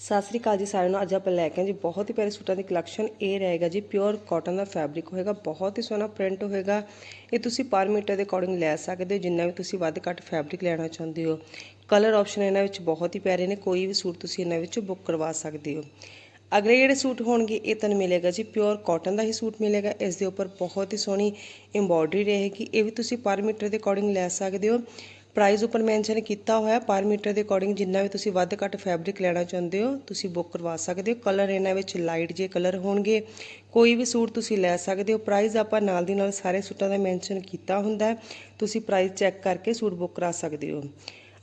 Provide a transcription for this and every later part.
ਸਤਿ ਸ੍ਰੀ ਅਕਾਲ ਜੀ ਸਾਰਿਆਂ ਨੂੰ। ਅੱਜ ਆਪਾਂ ਲੈ ਕੇ ਆਏ ਜੀ ਬਹੁਤ ਹੀ ਪਿਆਰੇ ਸੂਟਾਂ ਦੀ ਕਲੈਕਸ਼ਨ ਇਹ ਰਹੇਗਾ ਜੀ ਪਿਓਰ ਕਾਟਨ ਦਾ ਫੈਬਰਿਕ ਹੋਏਗਾ, ਬਹੁਤ ਹੀ ਸੋਹਣਾ ਪ੍ਰਿੰਟ ਹੋਏਗਾ। ਇਹ ਤੁਸੀਂ ਪਰ ਮੀਟਰ ਦੇ ਅਕੋਰਡਿੰਗ ਲੈ ਸਕਦੇ ਹੋ, ਜਿੰਨਾ ਵੀ ਤੁਸੀਂ ਵੱਧ ਘੱਟ ਫੈਬਰਿਕ ਲੈਣਾ ਚਾਹੁੰਦੇ ਹੋ। ਕਲਰ ਆਪਸ਼ਨ ਇਹਨਾਂ ਵਿੱਚ ਬਹੁਤ ਹੀ ਪਿਆਰੇ ਨੇ, ਕੋਈ ਵੀ ਸੂਟ ਤੁਸੀਂ ਇਹਨਾਂ ਵਿੱਚੋਂ ਬੁੱਕ ਕਰਵਾ ਸਕਦੇ ਹੋ। ਅਗਲੇ ਜਿਹੜੇ ਸੂਟ ਹੋਣਗੇ, ਇਹ ਤੁਹਾਨੂੰ ਮਿਲੇਗਾ ਜੀ ਪਿਓਰ ਕਾਟਨ ਦਾ ਹੀ ਸੂਟ ਮਿਲੇਗਾ। ਇਸ ਦੇ ਉੱਪਰ ਬਹੁਤ ਹੀ ਸੋਹਣੀ ਐਮਬੋਡਰੀ ਰਹੇਗੀ। ਇਹ ਵੀ ਤੁਸੀਂ ਪਰ ਮੀਟਰ ਦੇ ਅਕੋਰਡਿੰਗ ਲੈ ਸਕਦੇ ਹੋ। ਪ੍ਰਾਈਸ ਉੱਪਰ ਮੈਂਸ਼ਨ ਕੀਤਾ ਹੋਇਆ ਪਰ ਮੀਟਰ ਦੇ ਅਕੋਰਡਿੰਗ ਜਿੰਨਾ ਵੀ ਤੁਸੀਂ ਵੱਧ ਘੱਟ ਫੈਬਰਿਕ ਲੈਣਾ ਚਾਹੁੰਦੇ ਹੋ, ਤੁਸੀਂ ਬੁੱਕ ਕਰਵਾ ਸਕਦੇ ਹੋ। ਕਲਰ ਇਹਨਾਂ ਵਿੱਚ ਲਾਈਟ ਜੇ ਕਲਰ ਹੋਣਗੇ, ਕੋਈ ਵੀ ਸੂਟ ਤੁਸੀਂ ਲੈ ਸਕਦੇ ਹੋ। ਪ੍ਰਾਈਸ ਆਪਾਂ ਨਾਲ ਦੀ ਨਾਲ ਸਾਰੇ ਸੂਟਾਂ ਦਾ ਮੈਂਸ਼ਨ ਕੀਤਾ ਹੁੰਦਾ ਤੁਸੀਂ ਪ੍ਰਾਈਸ ਚੈੱਕ ਕਰਕੇ ਸੂਟ ਬੁੱਕ ਕਰਾ ਸਕਦੇ ਹੋ।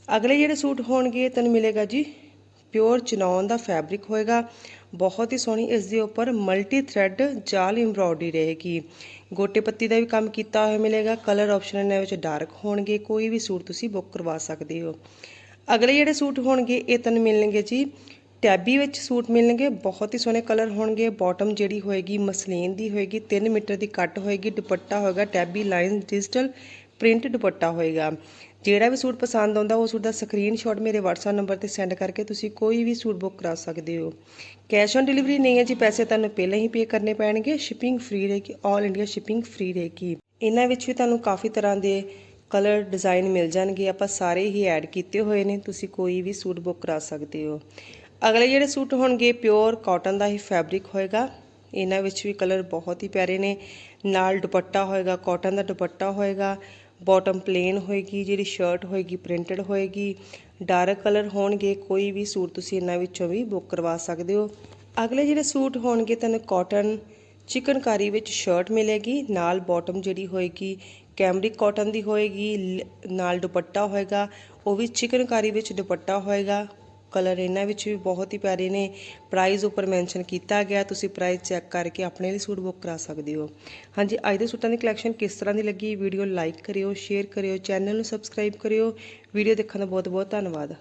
ਅਗਲੇ ਜਿਹੜੇ ਸੂਟ ਹੋਣਗੇ, ਤੁਹਾਨੂੰ ਮਿਲੇਗਾ ਜੀ ਪਿਓਰ ਚਨੌਨ ਦਾ ਫੈਬਰਿਕ ਹੋਏਗਾ। ਬਹੁਤ ਹੀ ਸੋਹਣੀ ਇਸ ਦੇ ਉੱਪਰ ਮਲਟੀ ਥ੍ਰੈਡ ਜਾਲ ਐਮਬ੍ਰੋਇਡਰੀ ਰਹੇਗੀ। ਗੋਟੇ ਪੱਤੀ ਦਾ ਵੀ ਕੰਮ ਕੀਤਾ ਹੋਇਆ ਮਿਲੇਗਾ। ਕਲਰ ਆਪਸ਼ਨ ਇਹਨਾਂ ਵਿੱਚ ਡਾਰਕ ਹੋਣਗੇ। ਕੋਈ ਵੀ ਸੂਟ ਤੁਸੀਂ ਬੁੱਕ ਕਰਵਾ ਸਕਦੇ ਹੋ। ਅਗਲੇ ਜਿਹੜੇ ਸੂਟ ਹੋਣਗੇ, ਇਹ ਤੁਹਾਨੂੰ ਮਿਲਣਗੇ ਜੀ। ਟੈਬੀ ਵਿੱਚ ਸੂਟ ਮਿਲਣਗੇ। ਬਹੁਤ ਹੀ ਸੋਹਣੇ ਕਲਰ ਹੋਣਗੇ। ਬਾਟਮ ਜਿਹੜੀ ਹੋਏਗੀ, ਮਸਲੀਨ ਦੀ ਹੋਏਗੀ। 3 ਮੀਟਰ ਦੀ ਕੱਟ ਹੋਏਗੀ। ਦੁਪੱਟਾ ਹੋਏਗਾ। ਟੈਬੀ ਲਾਈਨ ਡਿਜੀਟਲ ਪ੍ਰਿੰਟ ਦੁਪੱਟਾ ਹੋਏਗਾ। ਜਿਹੜਾ ਵੀ ਸੂਟ ਪਸੰਦ ਆਉਂਦਾ, ਉਹ ਸੂਟ ਦਾ ਸਕਰੀਨਸ਼ਾਟ ਮੇਰੇ WhatsApp ਨੰਬਰ ਤੇ ਸੈਂਡ ਕਰਕੇ ਤੁਸੀਂ ਕੋਈ ਵੀ ਸੂਟ ਬੁੱਕ ਕਰਾ ਸਕਦੇ ਹੋ। ਕੈਸ਼ ਔਨ ਡਿਲੀਵਰੀ ਨਹੀਂ ਹੈ ਜੀ, ਪੈਸੇ ਤੁਹਾਨੂੰ ਪਹਿਲਾਂ ਹੀ ਪੇ ਕਰਨੇ ਪੈਣਗੇ। ਸ਼ਿਪਿੰਗ ਫ੍ਰੀ ਰਹੇਗੀ 올 ਇੰਡੀਆ ਸ਼ਿਪਿੰਗ ਫ੍ਰੀ ਰਹੇਗੀ। ਇਹਨਾਂ ਵਿੱਚ ਵੀ ਤੁਹਾਨੂੰ ਕਾਫੀ ਤਰ੍ਹਾਂ ਦੇ ਕਲਰ ਡਿਜ਼ਾਈਨ ਮਿਲ ਜਾਣਗੇ। ਆਪਾਂ ਸਾਰੇ ਹੀ ਐਡ ਕੀਤੇ ਹੋਏ ਨੇ, ਤੁਸੀਂ ਕੋਈ ਵੀ ਸੂਟ ਬੁੱਕ ਕਰਾ ਸਕਦੇ ਹੋ। ਅਗਲੇ ਜਿਹੜੇ ਸੂਟ ਹੋਣਗੇ ਪਿਓਰ ਕਾਟਨ ਦਾ ਹੀ ਫੈਬਰਿਕ ਹੋਏਗਾ। ਇਹਨਾਂ ਵਿੱਚ ਵੀ ਕਲਰ ਬਹੁਤ ਹੀ ਪਿਆਰੇ ਨੇ। ਨਾਲ ਦੁਪੱਟਾ ਹੋਏਗਾ ਕਾਟਨ ਦਾ ਦੁਪੱਟਾ ਹੋਏਗਾ। ਬੋਟਮ ਪਲੇਨ ਹੋਏਗੀ, ਜਿਹੜੀ ਸ਼ਰਟ ਹੋਏਗੀ ਪ੍ਰਿੰਟਡ ਹੋਏਗੀ। ਡਾਰਕ ਕਲਰ ਹੋਣਗੇ, ਕੋਈ ਵੀ ਸੂਟ ਤੁਸੀਂ ਇਹਨਾਂ ਵਿੱਚੋਂ ਵੀ ਬੁੱਕ ਕਰਵਾ ਸਕਦੇ ਹੋ। ਅਗਲੇ ਜਿਹੜੇ ਸੂਟ ਹੋਣਗੇ, ਤੁਹਾਨੂੰ ਕਾਟਨ ਚਿਕਨਕਾਰੀ ਵਿੱਚ ਸ਼ਰਟ ਮਿਲੇਗੀ, ਨਾਲ ਬਾਟਮ ਜਿਹੜੀ ਹੋਏਗੀ ਕੈਮਰਿਕ ਕਾਟਨ ਦੀ ਹੋਏਗੀ, ਲ- ਨਾਲ ਦੁਪੱਟਾ ਹੋਏਗਾ, ਉਹ ਵੀ ਚਿਕਨਕਾਰੀ ਵਿੱਚ ਦੁਪੱਟਾ ਹੋਏਗਾ। ਕਲਰ ਇਹਨਾਂ ਵਿੱਚ ਵੀ ਬਹੁਤ ਹੀ ਪਿਆਰੇ ਨੇ। ਪ੍ਰਾਈਸ ਉੱਪਰ ਮੈਂਸ਼ਨ ਕੀਤਾ ਗਿਆ। ਤੁਸੀਂ ਪ੍ਰਾਈਸ ਚੈੱਕ ਕਰਕੇ ਆਪਣੇ ਲਈ ਸੂਟ ਬੁੱਕ ਕਰਾ ਸਕਦੇ ਹੋ। ਹਾਂਜੀ, ਅੱਜ ਦੇ ਸੂਟਾਂ ਦੀ ਕਲੈਕਸ਼ਨ ਕਿਸ ਤਰ੍ਹਾਂ ਦੀ ਲੱਗੀ? ਵੀਡੀਓ ਲਾਈਕ ਕਰਿਓ ਸ਼ੇਅਰ ਕਰਿਓ ਚੈਨਲ ਨੂੰ ਸਬਸਕ੍ਰਾਈਬ ਕਰਿਓ। ਵੀਡੀਓ ਦੇਖਣ ਦਾ ਬਹੁਤ ਬਹੁਤ ਧੰਨਵਾਦ।